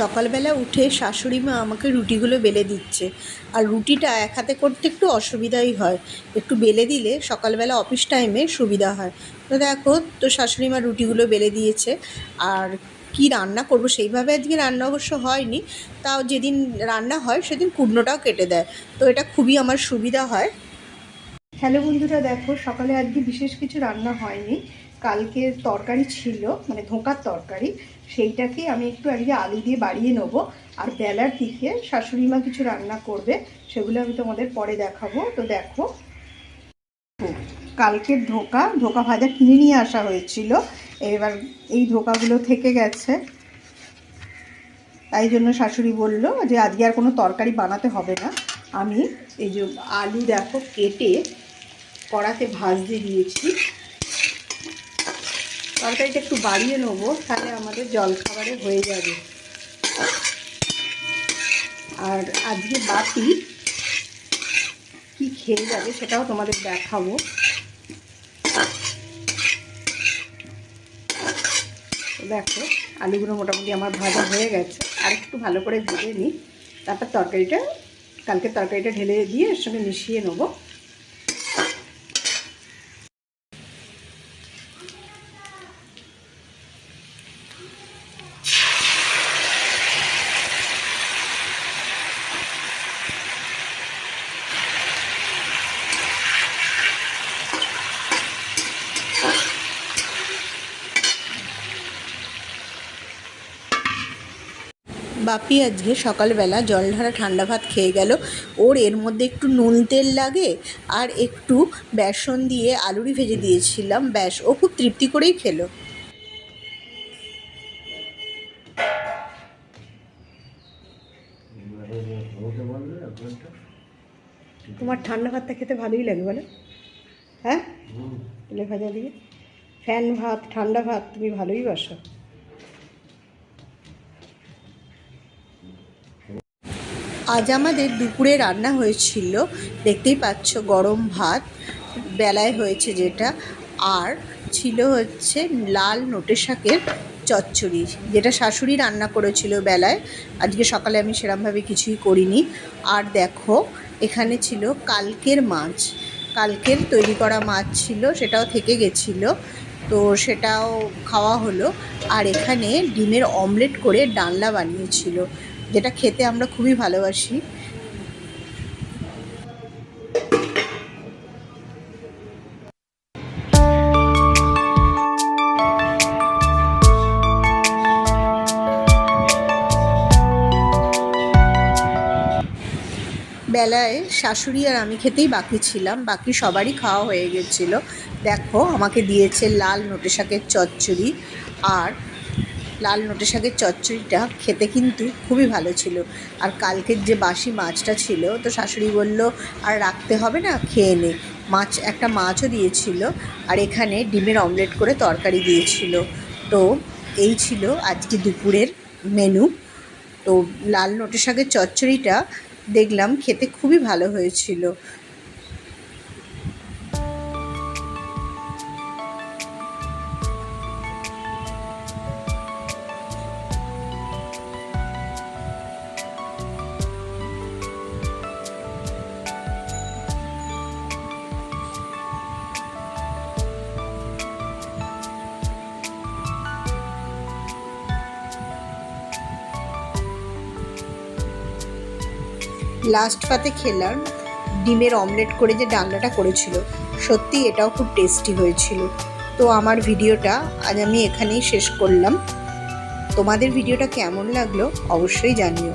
সকালবেলা উঠে শাশুড়ি মা আমাকে রুটিগুলো বেলে দিচ্ছে। আর রুটিটা এক হাতে করতে একটু অসুবিধাই হয়। একটু বেলে দিলে সকালবেলা অফিস টাইমে সুবিধা হয়। তো দেখো, তো শাশুড়ি মা রুটিগুলো বেলে দিয়েছে। আর কি রান্না করব সেইভাবে আজকে রান্না অবশ্য হয়নি। তাও যেদিন রান্না হয় সেদিন কুটনোটাও কেটে দেয়। তো এটা খুবই আমার সুবিধা হয়। হ্যালো বন্ধুরা, দেখো সকালে আজকে বিশেষ কিছু রান্না হয়নি। কালকের তরকারি ছিল মানে ধোঁকার তরকারি, সেইটাকে আমি একটু আজকে আলু দিয়ে বাড়িয়ে নেব। আর বেলার দিকে শাশুড়ি মা কিছু রান্না করবে, সেগুলো আমি তোমাদের পরে দেখাবো। তো দেখো কালকের ধোকা ধোকা ভাজা কিনে নিয়ে আসা হয়েছিল। এবার এই ধোকাগুলো থেকে গেছে। তাই জন্য শাশুড়ি বলল যে, আজকে আর কোনো তরকারি বানাতে হবে না। আমি এই যে আলু দেখো কেটে কড়াতে ভাজতে দিয়েছি। তরকারিটা একটু বাড়িয়ে নেব, তাহলে আমাদের জলখাবারে হয়ে যাবে। আর আজকে বাতি কি খেয়ে যাবে সেটাও তোমাদের দেখাবো। দেখো, আলুগুলো মোটামুটি আমার ভাজা হয়ে গেছে, আর একটু ভালো করে ভেজে নিই। তারপর তরকারিটা, কালকে তরকারিটা ঢেলে দিয়ে এর সঙ্গে মিশিয়ে নেব। বাপি আজকে সকালবেলা জল ঢালা ঠান্ডা ভাত খেয়ে গেল। ওর এর মধ্যে একটু নুন তেল লাগে আর একটু বেসন দিয়ে আলুরি ভেজে দিয়েছিলাম। ব্যাস ও খুব তৃপ্তি করেই খেলো। তোমার ঠান্ডা ভাতটা খেতে ভালোই লাগে বলো। হ্যাঁ? তেলে ভাজা দিয়ে। ফ্যান ভাত ঠান্ডা ভাত তুমি ভালোই বাসো। আজ আমাদের দুপুরে রান্না হয়েছিল, দেখতেই পাচ্ছ গরম ভাত, বেলায় হয়েছে যেটা, আর ছিল হচ্ছে লাল নোটে শাকের চচ্চড়ি, যেটা শাশুড়ি রান্না করেছিল বেলায়, আজকে সকালে আমি সেরমভাবে কিছুই করিনি, আর দেখো এখানে ছিল কালকের মাছ, কালকের তৈরি করা মাছ ছিল, সেটাও থেকে গেছিল, তো সেটাও খাওয়া হলো, আর এখানে ডিমের অমলেট করে ডালনা বানিয়েছিল যেটা খেতে আমরা খুবই ভালোবাসি। বেলায় শাশুড়ি আর আমি খেতেই বাকি ছিলাম, বাকি সবারই খাওয়া হয়ে গেছিল। দেখো, আমাকে দিয়েছে লাল নোটে শাকের চচ্চড়ি আর লাল নোটে শাকের চচ্চড়িটা খেতে কিন্তু খুবই ভালো ছিল। আর কালকের যে বাসি মাছটা ছিল, তো শাশুড়ি বলল, আর রাখতে হবে না, খেয়ে নে। মাছ, একটা মাছও দিয়েছিল, আর এখানে ডিমের অমলেট করে তরকারি দিয়েছিল। তো এই ছিল আজকে দুপুরের মেনু। তো লাল নোটে শাকের চচ্চড়িটা দেখলাম, খেতে খুবই ভালো হয়েছিল। লাস্ট পাতে খেলাম ডিমের অমলেট করে যে ডালনাটা করেছিল সত্যি এটাও খুব টেস্টি হয়েছিল। তো আমার ভিডিওটা আজ আমি এখানেই শেষ করলাম। তোমাদের ভিডিওটা কেমন লাগল অবশ্যই জানিও।